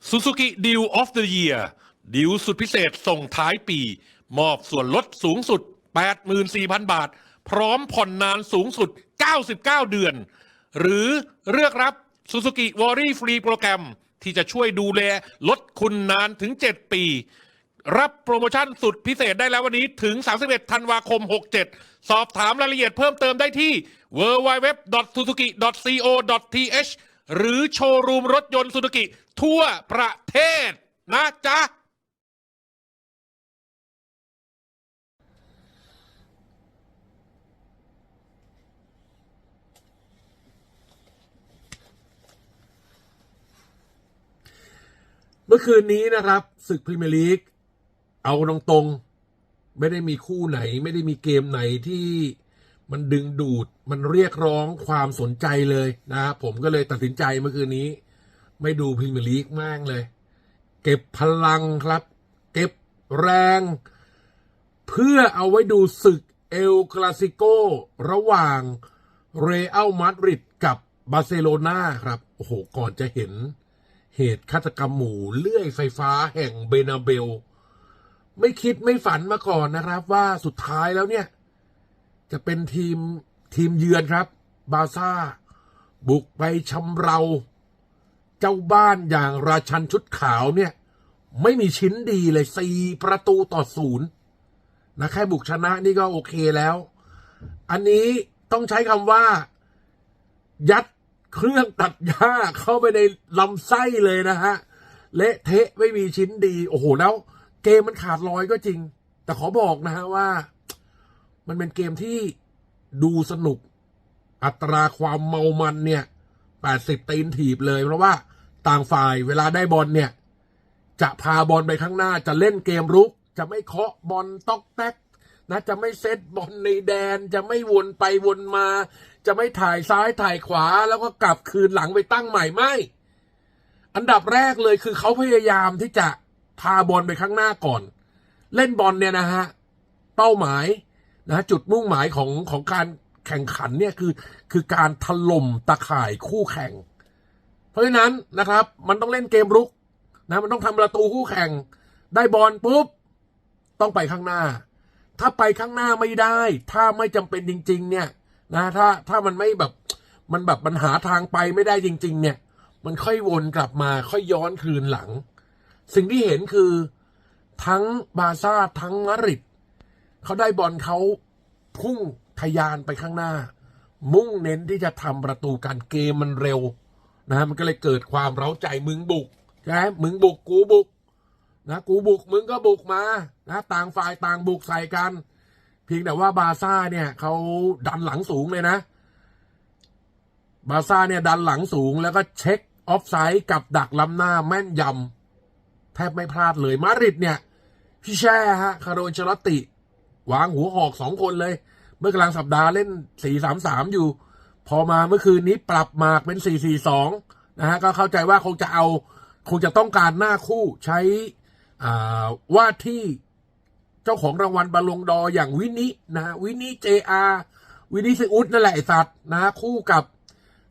Suzuki Deal of the Year ดีลสุดพิเศษส่งท้ายปี มอบส่วนลดสูงสุด 84,000 บาท พร้อมผ่อนนานสูงสุด 99 เดือน หรือเลือกรับ Suzuki w a r r y Free โปรแกรม ที่จะช่วยดูแลลดคุณนานถึง 7 ปี รับโปรโมชั่นสุดพิเศษได้แล้ววันนี้ถึง 31 ธันวาคม 67 สอบถามรายละเอียดเพิ่มเติมได้ที่ www.suzuki.co.th หรือโชว์รูมรถยนต์ซูซูกิ ทั่วประเทศนะจ๊ะ เมื่อคืนนี้นะครับศึกพรีเมียร์ลีก เอาตรงๆ ไม่ได้มีคู่ไหน ไม่ได้มีเกมไหนที่ มันดึงดูดมันเรียกร้องความสนใจเลยนะครับผมก็เลยตัดสินใจเมื่อคืนนี้ ไม่ดูพรีเมียร์ลีกมากเลย เก็บพลังครับ เก็บแรง เพื่อเอาไว้ดูศึกเอลคลาสิโกระหว่างเรอัลมาดริดกับบาร์เซโลนาครับ โอ้โห ก่อนจะเห็นเหตุฆาตกรรมหมู่เลื่อยไฟฟ้าแห่งเบนาเบล ไม่คิดไม่ฝันมาก่อนนะครับว่าสุดท้ายแล้วเนี่ย จะเป็นทีมทีมเยือนครับ บาร์ซ่า บุกไปชำเรา เจ้าบ้านอย่างราชันชุดขาวเนี่ย ไม่มีชิ้นดีเลยสี่ประตูต่อศูนย์นะแค่บุกชนะนี่ก็โอเคแล้ว อันนี้ต้องใช้คำว่า ยัดเครื่องตัดหญ้าเข้าไปในลำไส้เลยนะฮะ เละเทะไม่มีชิ้นดี โอ้โหแล้ว เกมมันขาดลอยก็จริง แต่ขอบอกนะฮะว่า มันเป็นเกมที่ดูสนุก อัตราความเมามันเนี่ย80ตีนถีบเลย เพราะว่าต่างฝ่ายเวลาได้บอลเนี่ย จะพาบอลไปข้างหน้าจะเล่นเกมรุก จะไม่เคาะบอลตอกแตกนะจะไม่เซตบอลในแดน จะไม่วนไปวนมา จะไม่ถ่ายซ้ายถ่ายขวา แล้วก็กลับคืนหลังไปตั้งใหม่ไม่ อันดับแรกเลยคือเขาพยายามที่จะพาบอลไปข้างหน้าก่อน เล่นบอลเนี่ยนะฮะ เป้าหมาย นะจุดมุ่งหมายของของการแข่งขันเนี่ยคือคือการถล่มตะข่ายคู่แข่ง เพราะฉะนั้นนะครับ มันต้องเล่นเกมรุกนะมันต้องทำประตูคู่แข่ง ได้บอลปุ๊บ ต้องไปข้างหน้า ถ้าไปข้างหน้าไม่ได้ ถ้าไม่จำเป็นจริง ๆ เนี่ยนะถ้าถ้ามันไม่แบบมันแบบมันหาทางไปไม่ได้จริง ๆ เนี่ย มันค่อยวนกลับมาค่อยย้อนคืนหลัง สิ่งที่เห็นคือทั้งบาซ่าทั้งมาริด เขาได้บอลเขาพุ่งทะยานไปข้างหน้า มุ่งเน้นที่จะทำประตูการเกมมันเร็วนะมันก็เลยเกิดความเร้าใจมึงบุกใช่ไหมมึงบุกกูบุกนะกูบุกมึงก็บุกมานะต่างฝ่ายต่างบุกใส่กัน เพียงแต่ว่าบาซ่าเนี่ยเขาดันหลังสูงเลยนะ บาซ่าเนี่ยดันหลังสูงแล้วก็เช็คออฟไซด์กับดักล้ำหน้าแม่นยำแทบไม่พลาดเลยมาดริดเนี่ยพี่แช่ฮะคาร์โรนเชลติ วางหัวหอกสองคนเลย เมื่อกลางสัปดาห์เล่นสี่สามสามอยู่ พอมาเมื่อคืนนี้ปรับหมากเป็นสี่สี่สองนะฮะก็เข้าใจว่าคงจะเอาคงจะต้องการหน้าคู่ใช้อ่าว่าที่เจ้าของรางวัลบอลงดอร์อย่างวินินะฮะวินิเจอาวินิซิอุสนั่นแหละไอสัตว์นะคู่กับ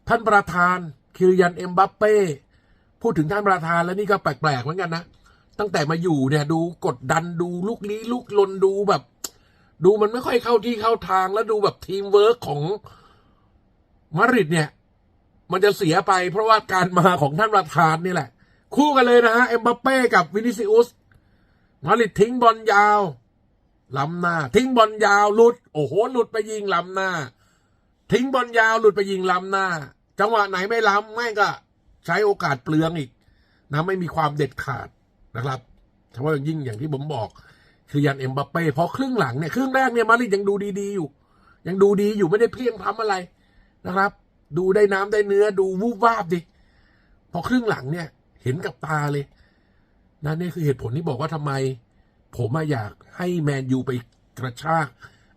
ท่านประธานคิริยันเอ็มบัปเป้พูดถึงท่านประธานแล้วนี่ก็แปลกๆเหมือนกันนะ ตั้งแต่มาอยู่เนี่ยดูกดดันดูลุกลี้ลุกลนดูแบบ ดูมันไม่ค่อยเข้าที่เข้าทางแล้วดูแบบทีมเวิร์กของมาริดเนี่ย มันจะเสียไปเพราะว่าการมาของท่านประธานนี่แหละ คู่กันเลยนะฮะเอ็มบัปเป้กับวินิซิอุสมาริดทิ้งบอลยาวล้ำหน้า ทิ้งบอลยาวหลุด โอ้โหหลุดไปยิงล้ำหน้า ทิ้งบอลยาวหลุดไปยิงล้ำหน้า จังหวะไหนไม่ล้ำไม่ก็ใช้โอกาสเปลืองอีกนะไม่มีความเด็ดขาดนะครับเฉพาะอย่างยิ่งอย่างที่ผมบอก คือยันเอ็มบัปเป้พอครึ่งหลังเนี่ยครึ่งแรกเนี่ยมาริดยังดูดีๆอยู่ ยังดูดีอยู่ไม่ได้เพลียงพ้ำอะไรนะครับ ดูได้น้ำได้เนื้อดูวูบวาบดิพอครึ่งหลังเนี่ย เห็นกับตาเลยนะนี่คือเหตุผลที่บอกว่าทำไม ผมอะอยากให้แมนยูไปกระชาก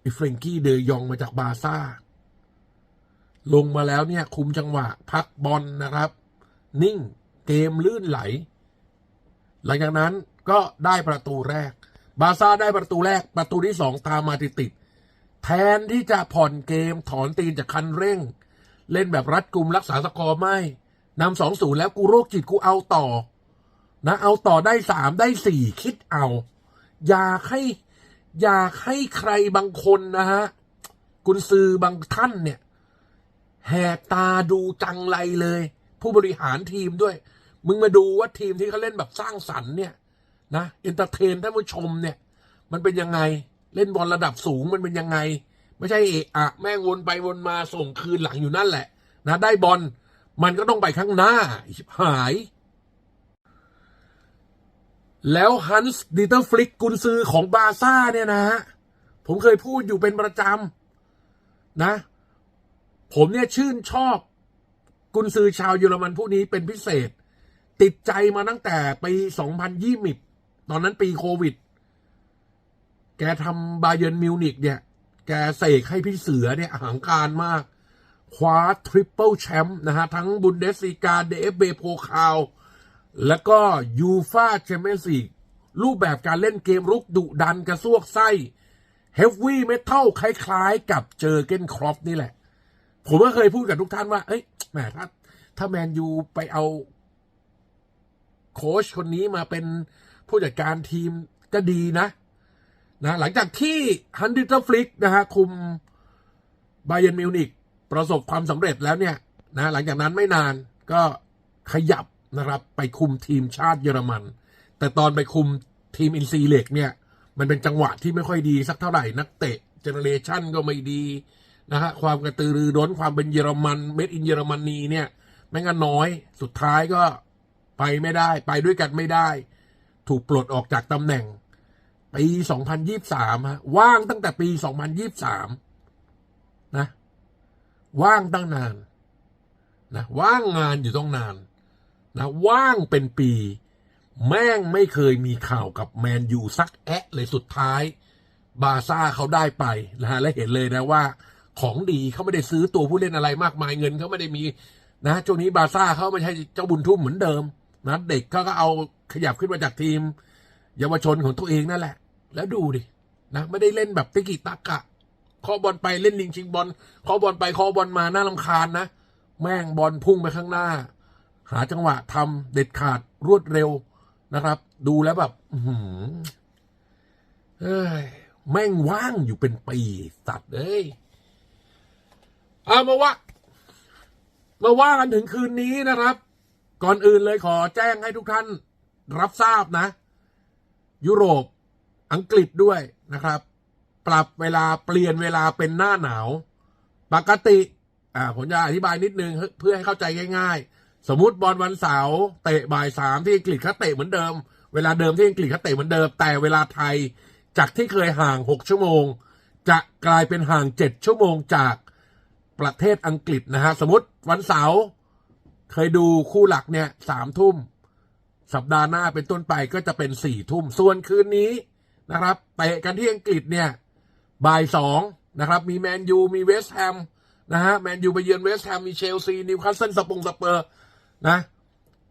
ไอ้เฟรงกี้เดยองมาจากบาซ่า ลงมาแล้วเนี่ย คุมจังหวะ พักบอลนะครับ นิ่งเกมลื่นไหล หลังจากนั้นก็ได้ประตูแรก บาซ่าได้ประตูแรกประตูที่สองตามมาติดๆแทนที่จะผ่อนเกมถอนตีนจากคันเร่ง เล่นแบบรัดกุมรักษาสกอร์ไม่นำสองศูนย์แล้วกูโรคจิตกูเอาต่อ นะ เอาต่อได้สามได้สี่คิดเอา อยากให้ อยากให้ใครบางคนนะฮะกุนซือบางท่านเนี่ย แหกตาดูจังไรเลย ผู้บริหารทีมด้วย มึงมาดูว่าทีมที่เขาเล่นแบบสร้างสรรค์เนี่ย นะเอนเตอร์เทนท่านผู้ชมเนี่ย มันเป็นยังไงเล่นบอลระดับสูงมันเป็นยังไง ไม่ใช่เอะอะแม่งวนไปวนมาส่งคืนหลังอยู่นั่นแหละ นะ ได้บอลมันก็ต้องไปข้างหน้าหาย แล้วฮันส์ดิเตอร์ฟลิกกุนซือของบาซ่าเนี่ยนะฮะผมเคยพูดอยู่เป็นประจำนะ ผมเนี่ยชื่นชอบกุนซือชาวเยอรมันผู้นี้เป็นพิเศษ ติดใจมาตั้งแต่ปี 2020 ตอนนั้นปีโควิด แกทำบาเยนมิวนิกเนี่ย แกเสกให้พี่เสือเนี่ยอหังการมาก คว้าทริปเปิลแชมป์นะฮะ ทั้งบุนเดสลีกาเดฟเบโพคาว แล้วก็ยูฟาแชมเปี้ยนส์ลีกรูปแบบการเล่นเกมรุกดุดันกระซวกไส้เฮฟวี่เมทัลคล้ายๆ กับเจอเกนครอฟนี่แหละ ผมก็เคยพูดกับทุกท่านว่า เอ้ยแหมถ้า ถ้าแมนยูไปเอา โค้ชคนนี้มาเป็น ผู้จัดการทีมก็ดีนะนะหลังจากที่ฮันดิเตอร์ฟลิกนะฮะคุมบาเย r n นมิวนิกประสบความสำเร็จแล้วเนี่ยนะหลังจากนั้นไม่นานก็ขยับนะครับไปคุมทีมชาติเยอรมัน แต่ตอนไปคุมทีมอินซีเล็กเนี่ยมันเป็นจังหวะที่ไม่ค่อยดีสักเท่าไหร่นักเตะเจเนเรชันก็ไม่ดีนะฮะความกระตือรือร้นความเป็นเยอรมันเม็ดอินเยอรมนีเนี่ยแม่งก็น้อยสุดท้ายก็ไปไม่ได้ ไปด้วยกันไม่ได้ ถูกปลดออกจากตำแหน่ง ปี 2023ฮะว่างตั้งแต่ปี 2023 นะ ว่างตั้งนานนะว่างงานอยู่ต้องนานนะว่างเป็นปี แม่งไม่เคยมีข่าวกับแมนยูสักแอะเลยสุดท้าย บาร์ซ่าเขาได้ไปนะฮะและเห็นเลยนะว่า ของดีเขาไม่ได้ซื้อตัวผู้เล่นอะไรมากมายเงินเขาไม่ได้มีนะช่วงนี้บาร์ซ่าเขาไม่ใช่เจ้าบุญทุ่มเหมือนเดิมนะเด็กเขาก็เอา ขยับขึ้นมาจากทีม เยาวชนของตัวเองนั่นแหละ แล้วดูดินะไม่ได้เล่นแบบติกิตักะเคอบอลไปเล่นลิงชิงบอลเคอบอลไปเคอบอลมาน่าลำคาญนะ แม่งบอลพุ่งไปข้างหน้า หาจังหวะทำเด็ดขาดรวดเร็วนะครับ ดูแล้วแบบอือหือเอ้ยแม่งว่างอยู่เป็นปีสัตว์เอ้ยเอามาว่ามาว่ากันถึงคืนนี้นะครับ ก่อนอื่นเลยขอแจ้งให้ทุกท่าน รับทราบนะ ยุโรปอังกฤษด้วยนะครับ ปรับเวลาเปลี่ยนเวลาเป็นหน้าหนาว ปกติ อ่าผมจะอธิบายนิดนึง เพื่อให้เข้าใจง่าย ๆ สมมุติบอลวันเสาร์เตะบ่ายสามที่อังกฤษเขาเตะเหมือนเดิม เวลาเดิมที่อังกฤษเขาเตะเหมือนเดิม แต่เวลาไทยจากที่เคยห่างหกชั่วโมง จะกลายเป็นห่างเจ็ดชั่วโมงจากประเทศอังกฤษนะฮะสมมติวันเสาร์เคยดูคู่หลักเนี่ยสามทุ่ม สัปดาห์หน้าเป็นต้นไปก็จะเป็นสี่ทุ่มส่วนคืนนี้นะครับเตะกันที่อังกฤษเนี่ยบ่ายสองนะครับมีแมนยูมีเวสต์แฮมนะฮะแมนยูไปเยือนเวสต์แฮมมีเชลซีนิวคาสเซิลสปงสเปอร์นะ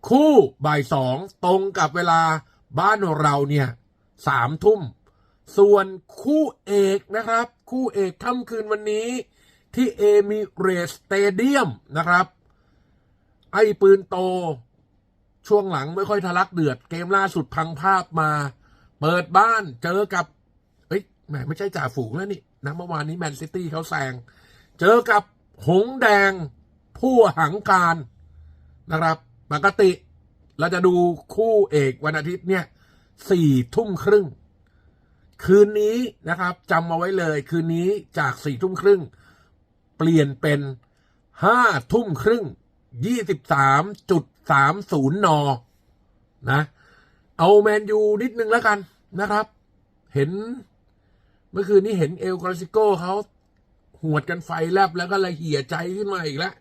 คู่บ่ายสองตรงกับเวลาบ้านเราเนี่ยสามทุ่ม ส่วนคู่เอกนะครับ คู่เอกค่ำคืนวันนี้ที่เอมิเรสสเตเดียมนะครับ ไอ้ปืนโต ช่วงหลังไม่ค่อยทะลักเดือด เกมล่าสุดพังภาพมา เปิดบ้านเจอกับ เอ้ยแหมไม่ใช่จ่าฝูงแล้วนี่นะเมื่อวานนี้แมนซิตี้เขาแซง เจอกับหงแดงผู้หังการนะครับ ปกติเราจะดูคู่เอกวันอาทิตย์เนี่ยสี่ทุ่มครึ่ง คืนนี้นะครับจำมาไว้เลย คืนนี้จากสี่ทุ่มครึ่ง เปลี่ยนเป็นห้าทุ่มครึ่งยี่สิบสามจุด สามศูนย์นอนะ เอาแมนยูนิดนึงแล้วกันนะครับ เห็น เมื่อคืนนี้เห็นเอลกราซิโกเขาหวดกันไฟแลบแล้วก็ละเหี่ยใจขึ้นมาอีกแล้ว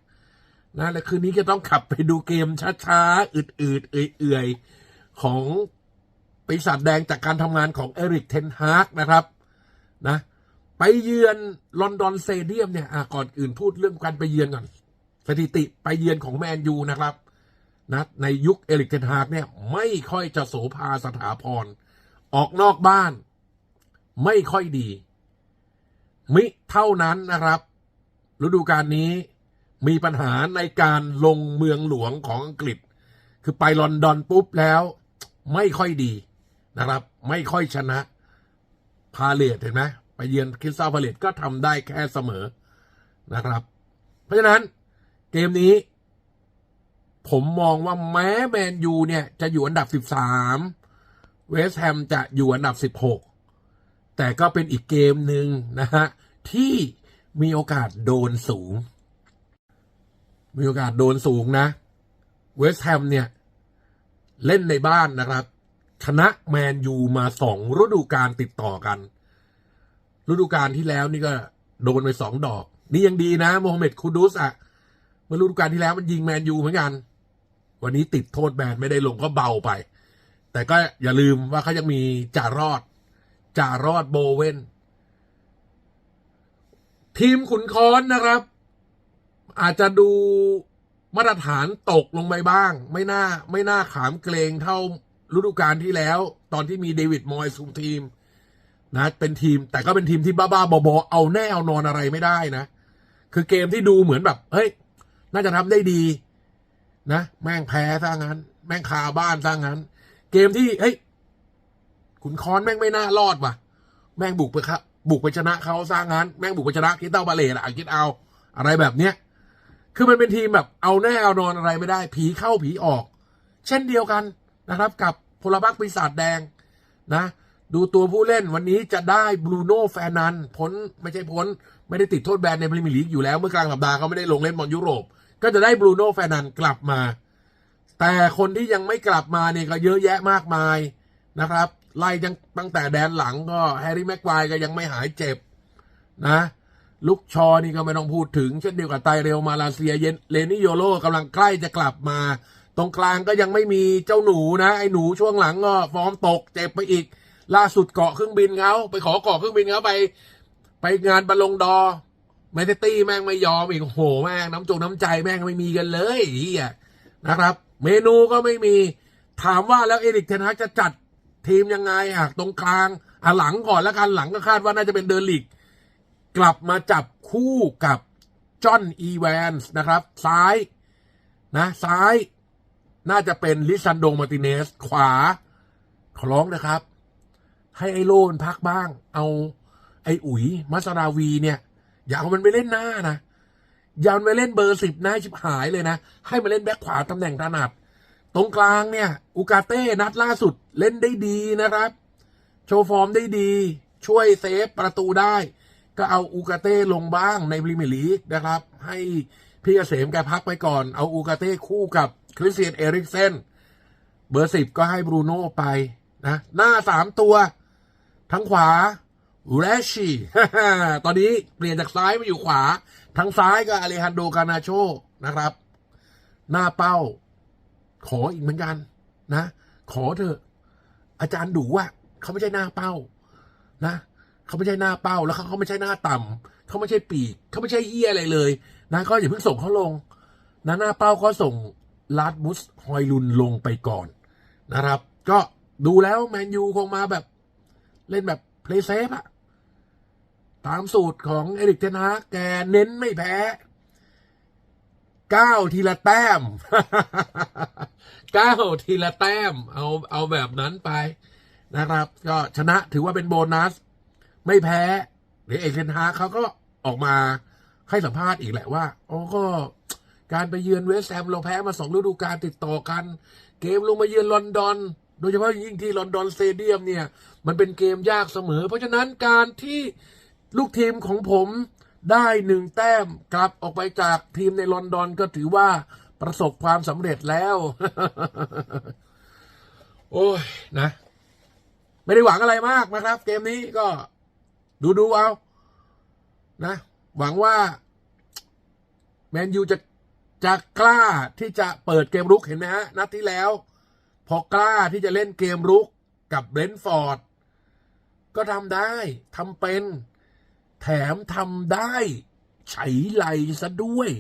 นะและคืนนี้ก็ต้องขับไปดูเกมช้าๆ อืดๆ เอื่อยๆ ของปีศาจแดงจากการทำงานของเอริกเทนฮากนะครับนะไปเยือนลอนดอนเซเดียมเนี่ยอะก่อนอื่นพูดเรื่องการไปเยือนก่อน สถิติไปเยือนของแมนยูนะครับ นะในยุคเอริกเทนฮากเนี่ยไม่ค่อยจะโสภาสถาพร ออกนอกบ้าน ไม่ค่อยดี มิเท่านั้นนะครับ ฤดูกาลนี้มีปัญหาในการลงเมืองหลวงของอังกฤษ คือไปลอนดอนปุ๊บแล้ว ไม่ค่อยดีนะครับ ไม่ค่อยชนะ พาเลตเห็นไหมไปเยือนคริสตัลพาเลตก็ทำได้แค่เสมอนะครับ เพราะฉะนั้นเกมนี้ ผมมองว่าแม้แมนยูเนี่ยจะอยู่อันดับ13เวสต์แฮมจะอยู่อันดับ16แต่ก็เป็นอีกเกมหนึ่งนะฮะ ที่มีโอกาสโดนสูง มีโอกาสโดนสูงนะ เวสต์แฮมเนี่ย เล่นในบ้านนะครับ ชนะแมนยูมาสองฤดูกาลติดต่อกัน ฤดูกาลที่แล้วนี่ก็โดนไปสองดอก นี่ยังดีนะโมฮัมเหม็ดคูดุสอะเมื่อฤดูกาลที่แล้วมันยิงแมนยูเหมือนกัน วันนี้ติดโทษแบนไม่ได้ลงก็เบาไป แต่ก็อย่าลืมว่าเขายังมีจ่ารอดจ่ารอดโบเวนทีมขุนค้อนนะครับ อาจจะดูมาตรฐานตกลงไปบ้าง ไม่น่าไม่น่าขามเกรงเท่าฤดูกาลที่แล้ว ตอนที่มีเดวิดมอยส์คุมทีมนะเป็นทีมแต่ก็เป็นทีมที่บ้าๆบอๆเอาแน่เอานอนอะไรไม่ได้นะ คือเกมที่ดูเหมือนแบบ เฮ้ย น่าจะทำได้ดี นะแม่งแพ้ซะงั้น แม่งคาบ้านซะงั้น เกมที่เฮ้ยขุนคอนแม่งไม่น่ารอดว่ะ แม่งบุกไปครับบุกไปชนะเขาซะงั้น แม่งบุกไปชนะคิดเต้าบาเลตอะคิดเอาอะไรแบบเนี้ยคือมันเป็นทีมแบบเอาแน่เอานอนอะไรไม่ได้ ผีเข้าผีออก เช่นเดียวกันนะครับ กับพลบักปีศาจแดงนะ ดูตัวผู้เล่นวันนี้จะได้บรูโน่แฟนันพ้นไม่ใช่พ้น ไม่ได้ติดโทษแบนในพรีเมียร์ลีกอยู่แล้ว เมื่อกลางสัปดาห์เขาไม่ได้ลงเล่นบอลยุโรป ก็จะได้บรูโน่แฟรนันกลับมา แต่คนที่ยังไม่กลับมาเนี่ยก็เยอะแยะมากมายนะครับ ไล่ยังตั้งแต่แดนหลังก็แฮร์รี่แม็กควายก็ยังไม่หายเจ็บนะลุกชอนี่ก็ไม่ต้องพูดถึง เช่นเดียวกับไตเรลมาลาเซียเยนเลนิโยโลกำลังใกล้จะกลับมา ตรงกลางก็ยังไม่มีเจ้าหนูนะ ไอ้หนูช่วงหลังก็ฟอร์มตกเจ็บไปอีก ล่าสุดเกาะเครื่องบินเขาไปขอเกาะเครื่องบินเขาไป ไปงานบอลลงดอ แมนเชสเตอร์ตี้แม่งไม่ยอมอีกโหแม่งน้ำจงน้ำใจแม่งไม่มีกันเลยอี๋นะครับ เมนูก็ไม่มีถามว่าแล้วเอริกเทนฮักจะจัดทีมยังไงอะตรงกลางอะหลังก่อนแล้วกันหลังก็คาดว่าน่าจะเป็นเดอร์ลิกกลับมาจับคู่กับจอห์นอีแวนส์นะครับ ซ้ายนะซ้ายน่าจะเป็นลิซันโดมาร์ติเนส ขวา ขอร้องนะครับ ให้ไอโลนพักบ้าง เอาไออุ๋ยมัสราวีเนี่ย อย่าเอามันไปเล่นหน้านะอย่ามันไปเล่นเบอร์สิบนะให้ชิบหายเลยนะ ให้มันเล่นแบ็คขวาตำแหน่งถนัด ตรงกลางเนี่ยอุกาเต้นัดล่าสุดเล่นได้ดีนะครับ โชว์ฟอร์มได้ดี ช่วยเซฟประตูได้ ก็เอาอูกาเต้ลงบ้างในพรีเมียร์ลีกนะครับ ให้พี่เกษมแกพักไปก่อน เอาอูกาเต้คู่กับคริสเตียนเอริกเซนเบอร์สิบก็ให้บรูโน่ไปนะ หน้าสามตัว ทั้งขวา เรชีตอนนี้เปลี่ยนจากซ้ายมาอยู่ขวาทั้งซ้ายก็อเลฮันโดกานาโชนะครับ หน้าเป้า ขออีกเหมือนกัน นะ ขอเถอะ อาจารย์ดูว่าเขาไม่ใช่หน้าเป้า นะเขาไม่ใช่หน้าเป้า แล้วเขาเขาไม่ใช่หน้าต่ำเขาไม่ใช่ปีกเขาไม่ใช่เอี้ยอะไรเลย นะก็อย่าเพิ่งส่งเขาลง นะหน้าเป้าก็ส่งลาดบุสฮอยลุนลงไปก่อนนะครับ ก็ดูแล้วแมนยูคงมาแบบเล่นแบบเพลย์เซฟอะ ตามสูตรของเอริกเทนฮากแกเน้นไม่แพ้เก้าทีละแต้มเก้าทีละแต้ม เอาเอาแบบนั้นไปนะครับ ก็ชนะถือว่าเป็นโบนัส ไม่แพ้เดี๋ยวเอกเทนฮากเขาก็ออกมาให้สัมภาษณ์อีกแหละว่าโอ้ก็การไปเยือนเวสต์แฮมเราแพ้มาสองฤดูกาลติดต่อกัน เกมลงมาเยือนลอนดอน โดยเฉพาะยิ่งที่ลอนดอนสเตเดียมเนี่ย มันเป็นเกมยากเสมอ เพราะฉะนั้นการที่ ลูกทีมของผมได้หนึ่งแต้มกลับออกไปจากทีมในลอนดอนก็ถือว่าประสบความสำเร็จแล้ว โอ้ยนะ ไม่ได้หวังอะไรมากนะครับ เกมนี้ก็ดูดูเอา นะ หวังว่า แมนยูจะจะกล้าที่จะเปิดเกมรุกเห็นไหมฮะ นัดที่แล้ว พอกล้าที่จะเล่นเกมรุกกับเบรนท์ฟอร์ด ก็ทำได้ทำเป็น แถมทำได้ไฉไลซะด้วย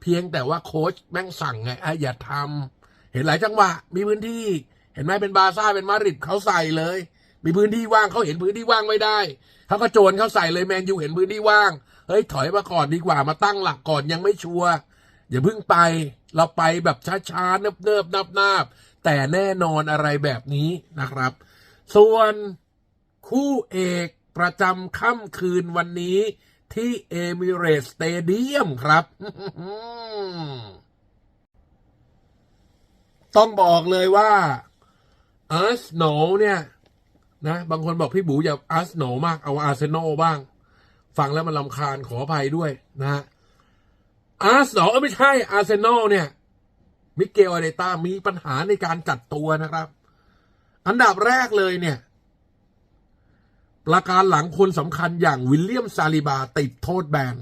เพียงแต่ว่าโค้ชแม่งสั่งไงอะอย่าทำเห็นหลายจังหวะ มีพื้นที่ เห็นไหมเป็นบาร์ซ่าเป็นมาดริดเขาใส่เลย มีพื้นที่ว่างเขาเห็นพื้นที่ว่างไม่ได้เขาก็โจรเขาใส่เลยแมนยูเห็นพื้นที่ว่างเฮ้ยถอยมาก่อนดีกว่ามาตั้งหลักก่อนยังไม่ชัวร์อย่าเพิ่งไป เราไปแบบช้าๆเนิบๆนับๆแต่แน่นอนอะไรแบบนี้นะครับ ส่วนคู่เอก ประจำค่ำคืนวันนี้ที่เอมิเรตสเตเดียมครับ ต้องบอกเลยว่าอาร์เซนอลเนี่ย นะ บางคนบอกพี่บูอย่าอาร์เซนอลมากเอาอาร์เซนอลบ้าง ฟังแล้วมันลำคาญขออภัยด้วยนะฮะอาร์เซนอลเอ้ยไม่ใช่อาร์เซนอลเนี่ย มิเกลอาเดต้ามีปัญหาในการจัดตัวนะครับ อันดับแรกเลยเนี่ย ประการหลังคนสำคัญอย่างวิลเลียมซาลิบาติดโทษแบน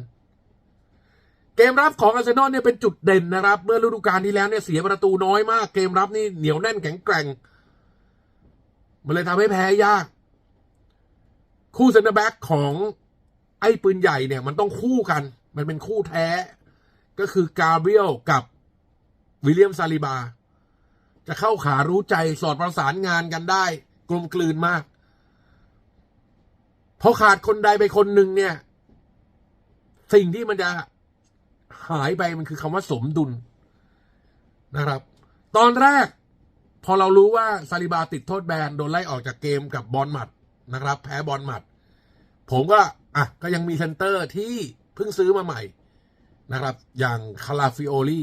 เกมรับของอาร์เซนอลเนี่ยเป็นจุดเด่นนะครับ เมื่อฤดูกาลที่แล้วเนี่ยเสียประตูน้อยมาก เกมรับนี่เหนียวแน่นแข็งแกร่ง มันเลยทำให้แพ้ยาก คู่เซนเตอร์แบ็กของไอ้ปืนใหญ่เนี่ย มันต้องคู่กัน มันเป็นคู่แท้ ก็คือกาเบรียลกับวิลเลียมซาลิบา จะเข้าขารู้ใจสอดประสานงานกันได้ กลมกลืนมาก พอขาดคนใดไปคนหนึ่งเนี่ย สิ่งที่มันจะหายไปมันคือคำว่าสมดุลนะครับ ตอนแรก พอเรารู้ว่าซาลิบาติดโทษแบนโดนไล่ออกจากเกมกับบอลหมัดนะครับ แพ้บอลหมัด ผมก็อะก็ยังมีเซนเตอร์ที่เพิ่งซื้อมาใหม่นะครับ อย่างคาราฟิโอลี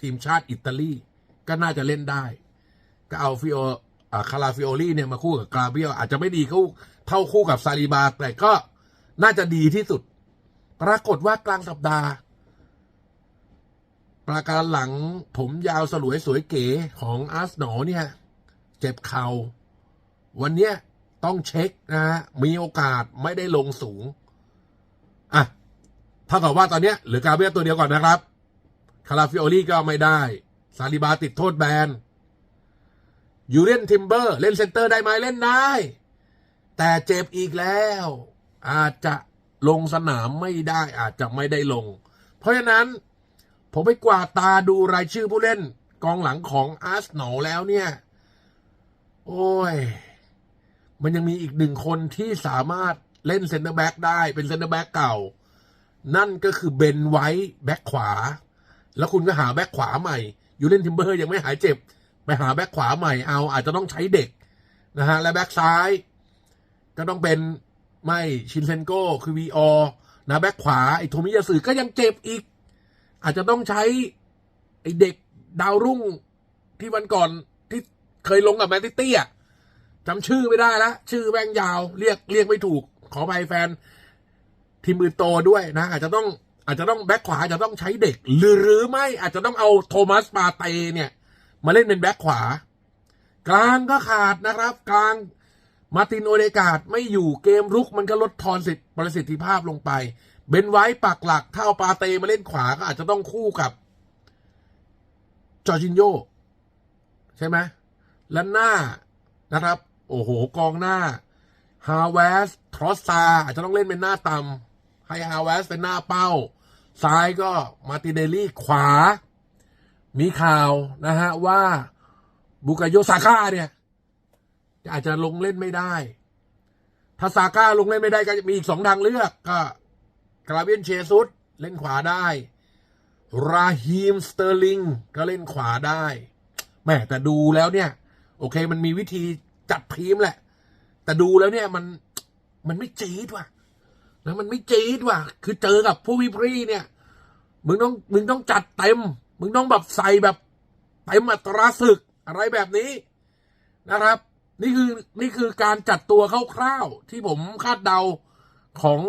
ทีมชาติอิตาลีก็น่าจะเล่นได้ ก็เอาฟิโออ่าคาราฟิโอลีเนี่ยมาคู่กับกราเบียลอาจจะไม่ดีเขา เท่าคู่กับซาลิบา แต่ก็น่าจะดีที่สุด ปรากฏว่ากลางสัปดาห์ ประการหลังผมยาวสลวยสวยเก๋ของอาร์สนอเนี่ย เจ็บเข่าวันเนี้ยต้องเช็คนะฮะมีโอกาสไม่ได้ลงสูง อะเท่ากับว่าตอนเนี้ยเหลือกาเบียตัวเดียวก่อนนะครับ คาราฟิโอลี่ก็ไม่ได้ ซาลิบาติดโทษแบนยูเล่นทิมเบอร์ เล่นเซนเตอร์ได้ไหมเล่นได้ แต่เจ็บอีกแล้ว อาจจะลงสนามไม่ได้อาจจะไม่ได้ลง เพราะฉะนั้นผมไปกวาดตาดูรายชื่อผู้เล่นกองหลังของอาร์สนอลแล้วเนี่ย โอ้ย มันยังมีอีกหนึ่งคนที่สามารถเล่นเซนเตอร์แบ็กได้เป็นเซนเตอร์แบ็กเก่า นั่นก็คือเบนไว้แบ็กขวา แล้วคุณก็หาแบ็กขวาใหม่ยูเล่นทิมเบอร์ยังไม่หายเจ็บ ไปหาแบ็กขวาใหม่เอาอาจจะต้องใช้เด็กนะฮะและแบ็กซ้าย ก็ต้องเป็นไม่ชินเซนโก้คือวีออนะแบ็กขวาไอ้โทมิยาสึก็ยังเจ็บอีก อาจจะต้องใช้ไอ้เด็กดาวรุ่งที่วันก่อนที่เคยลงกับแมนซิตี้อะจำชื่อไม่ได้ละชื่อแม่งยาวเรียกเรียกไม่ถูก ขอไปแฟน ทีมมือโตด้วยนะ อาจจะต้องอาจจะต้องแบ็คขวาอาจจะต้องใช้เด็ก หรือหรือไม่อาจจะต้องเอาโทมัสปาเตเนี่ย มาเล่นเป็นแบ็คขวา กลางก็ขาดนะครับ กลาง มาตินโอเดกาดไม่อยู่เกมรุกมันก็ลดทอนสิทธิประสิทธิภาพลงไป เบนไว้ปักหลัก ถ้าเอาปาเตมาเล่นขวาก็อาจจะต้องคู่กับ จอร์จินโยใช่ไหมและหน้านะครับ โอ้โห กองหน้าฮาเวสทรอสซาอาจจะต้องเล่นเป็นหน้าต่ำให้ฮาเวสเป็นหน้าเป้า ซ้ายก็มาติเนลี่ขวา มีข่าวนะฮะว่าบุกาโยซาก้าเนี่ย อาจจะลงเล่นไม่ได้ ถ้าซาก้าลงเล่นไม่ได้ก็จะมีอีกสองทางเลือกก็กราเบียนเชซุสเล่นขวาได้ ราฮีมสเตอร์ลิงก็เล่นขวาได้แม่แต่ดูแล้วเนี่ย โอเคมันมีวิธีจัดทีมแหละ แต่ดูแล้วเนี่ยมันมันไม่จี๊ดว่ะนะมันไม่จี๊ดว่ะ คือเจอกับผู้วิพรีเนี่ย มึงต้องมึงต้องจัดเต็ม มึงต้องแบบใส่แบบเต็มอัตราศึกอะไรแบบนี้นะครับ นี่คือนี่คือการจัดตัวคร่าวๆที่ผมคาดเดาของ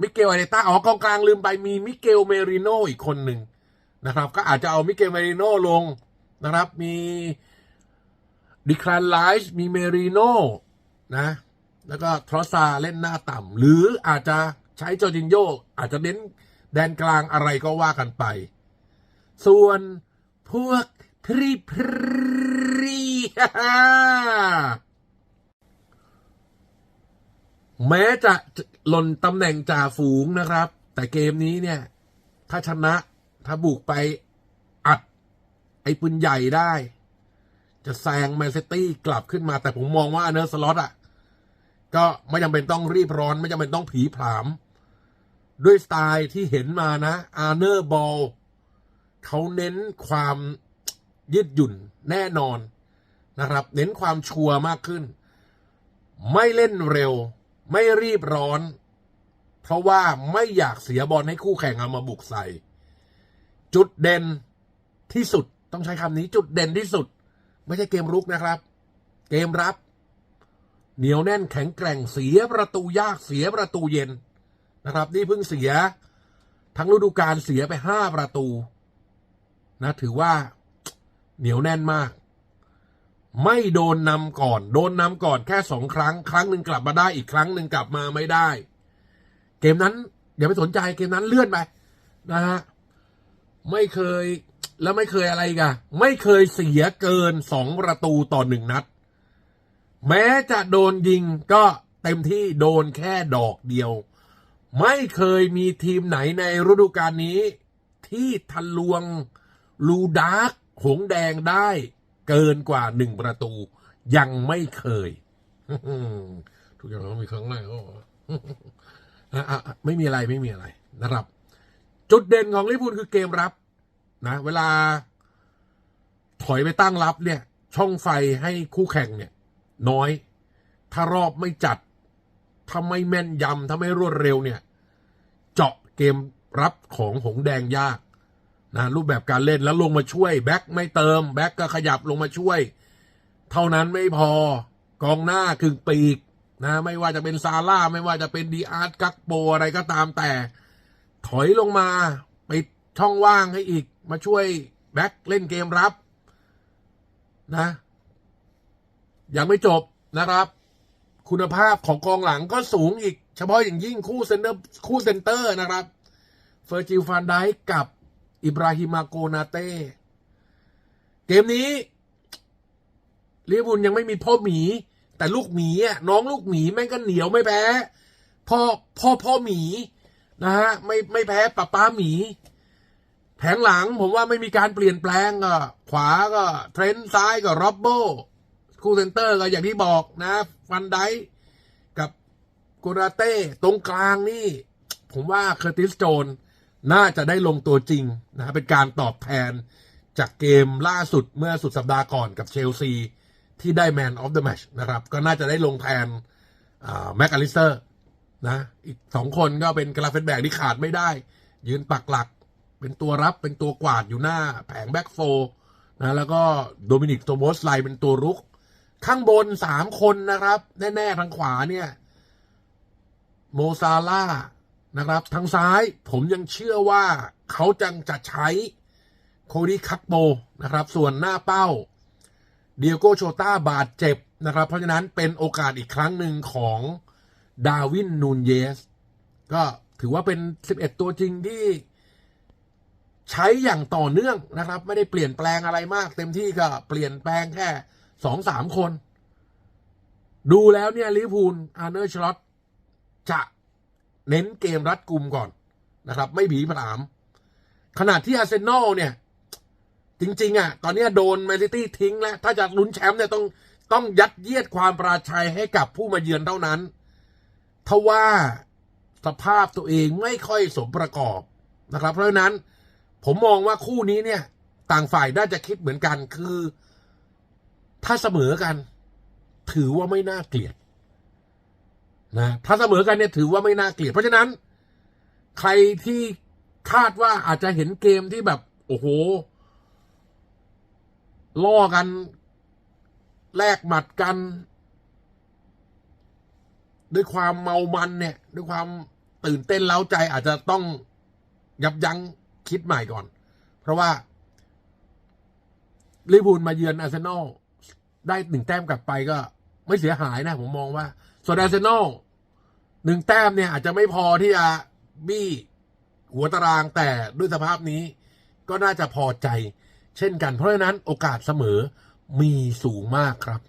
มิเกลอาเดต้าอ๋อกองกลางลืมไปมีมิเกลเมริโนอีกคนหนึ่งนะครับ ก็อาจจะเอามิเกลเมริโนลงนะครับ มีดิคลานไลส์มีเมริโนนะ แล้วก็ทรอสซาเล่นหน้าต่ำหรืออาจจะใช้จอร์จินโยอาจจะเน้นแดนกลางอะไรก็ว่ากันไป ส่วนพวกพรีพรี แม้จะหล่นตำแหน่งจ่าฝูงนะครับ แต่เกมนี้เนี่ย ถ้าชนะ ถ้าบุกไปอัด ไอ้ปืนใหญ่ได้ จะแซงแมนซิตี้กลับขึ้นมา แต่ผมมองว่าเนอร์สล็อตอะ ก็ไม่จำเป็นต้องรีบร้อน ไม่จำเป็นต้องผีผาม ด้วยสไตล์ที่เห็นมานะอาร์เนอร์บอลเขาเน้นความยืดหยุ่นแน่นอน นะครับ เน้นความชัวร์มากขึ้น ไม่เล่นเร็ว ไม่รีบร้อน เพราะว่าไม่อยากเสียบอลให้คู่แข่งเอามาบุกใส่ จุดเด่นที่สุดต้องใช้คำนี้จุดเด่นที่สุด ไม่ใช่เกมรุกนะครับ เกมรับ เหนียวแน่นแข็งแกร่งเสียประตูยากเสียประตูเย็นนะครับ นี่เพิ่งเสียทั้งฤดูกาลเสียไปห้าประตู นะ ถือว่าเหนียวแน่นมาก ไม่โดนนำก่อน โดนนำก่อนแค่สองครั้ง ครั้งหนึ่งกลับมาได้อีกครั้งหนึ่งกลับมาไม่ได้ เกมนั้นอย่าไปสนใจเกมนั้นเลื่อนไปนะฮะไม่เคยแล้วไม่เคยอะไรกันไม่เคยเสียเกินสองประตูต่อหนึ่งนัด แม้จะโดนยิงก็เต็มที่โดนแค่ดอกเดียว ไม่เคยมีทีมไหนในฤดูกาลนี้ ที่ทะลวงลูดาร์กหงแดงได้ เกินกว่าหนึ่งประตู ยังไม่เคย ทุกอย่างมีครั้งแรกก็อะอะอะไม่มีอะไรไม่มีอะไรนะครับ จุดเด่นของลิเวอร์พูลคือเกมรับ นะ เวลา ถอยไปตั้งรับเนี่ย ช่องไฟให้คู่แข่งเนี่ย น้อย ถ้ารอบไม่จัด ถ้าไม่แม่นยำถ้าไม่รวดเร็วเนี่ย เจาะเกมรับของหงแดงยาก นะรูปแบบการเล่นแล้วลงมาช่วยแบ็คไม่เติมแบ็คก็ขยับลงมาช่วย เท่านั้นไม่พอกองหน้าครึ่งปีกนะไม่ว่าจะเป็นซาร่าไม่ว่าจะเป็นดีอาร์ตกักโปอะไรก็ตามแต่ ถอยลงมาไปช่องว่างให้อีกมาช่วยแบ็คเล่นเกมรับนะยังไม่จบนะครับ คุณภาพของกองหลังก็สูงอีก เฉพาะอย่างยิ่งคู่เซนเตอร์คู่เซนเตอร์นะครับเฟอร์จิลฟานไดกับ อิบราฮิมาโกนาเต้เกมนี้ลิเวอร์พูลยังไม่มีพ่อหมี แต่ลูกหมีอะน้องลูกหมีแม่งก็เหนียวไม่แพ้พ่อพ่อพ่อหมีนะฮะไม่ไม่แพ้ป้าป้าหมี แผงหลังผมว่าไม่มีการเปลี่ยนแปลงก็ขวาก็เทรนต์ซ้ายก็ร็อบโบคู่เซนเตอร์ก็อย่างที่บอกนะฟันไดกับโกราเต้ตรงกลางนี่ ผมว่าเคอร์ติสโจน น่าจะได้ลงตัวจริงนะเป็นการตอบแทนจากเกมล่าสุดเมื่อสุดสัปดาห์ก่อนกับเชลซี ที่ได้แมนออฟเดอะแมชนะครับ ก็น่าจะได้ลงแทนแม็กอลิสเตอร์นะ อีกสองคนก็เป็นกราเฟนแบกที่ขาดไม่ได้ ยืนปักหลัก เป็นตัวรับเป็นตัวกวาดอยู่หน้าแผงแบ็กโฟนะแล้วก็โดมินิกโตโมสไลเป็นตัวรุก ข้างบนสามคนนะครับ แน่ ๆ ทางขวาเนี่ย โมซาล่า นะครับ ทางซ้ายผมยังเชื่อว่าเขาจังจะใช้โคดีคักโปนะครับ ส่วนหน้าเป้าเดียโกโชต้าบาดเจ็บนะครับ เพราะฉะนั้นเป็นโอกาสอีกครั้งหนึ่งของดาวินนูนเยส ก็ถือว่าเป็น 11 ตัวจริงที่ใช้อย่างต่อเนื่องนะครับ ไม่ได้เปลี่ยนแปลงอะไรมาก เต็มที่ก็เปลี่ยนแปลงแค่สองสามคน ดูแล้วเนี่ยลิพูลอาร์เนอร์ชลอตจะ เน้นเกมรัดกุมก่อนนะครับ ไม่บีผาม ขนาดที่อาร์เซนอลเนี่ย จริง ๆ อะ ตอนนี้โดนแมนซิตี้ทิ้งแล้ว ถ้าจะลุ้นแชมป์เนี่ยต้องต้องยัดเยียดความปราชัยให้กับผู้มาเยือนเท่านั้นทว่าสภาพตัวเองไม่ค่อยสมประกอบนะครับ เพราะฉะนั้นผมมองว่าคู่นี้เนี่ย ต่างฝ่ายน่าจะคิดเหมือนกันคือ ถ้าเสมอกัน ถือว่าไม่น่าเกลียด นะถ้าเสมอกันเนี่ยถือว่าไม่น่าเกลียด เพราะฉะนั้น ใครที่คาดว่าอาจจะเห็นเกมที่แบบ โอ้โห ล่อกัน แลกหมัดกัน ด้วยความเมามันเนี่ย ด้วยความตื่นเต้นเล้าใจอาจจะต้องยับยั้งคิดใหม่ก่อน เพราะว่าลิพูลมาเยือนอาร์เซนอลได้หนึ่งแต้มกลับไปก็ไม่เสียหายนะ ผมมองว่า ส่วนอาร์เซนอลหนึ่งแต้มเนี่ยอาจจะไม่พอที่จะบี้หัวตารางแต่ด้วยสภาพนี้ ก็น่าจะพอใจ เช่นกันเพราะฉะนั้นโอกาสเสมอมีสูงมากครับ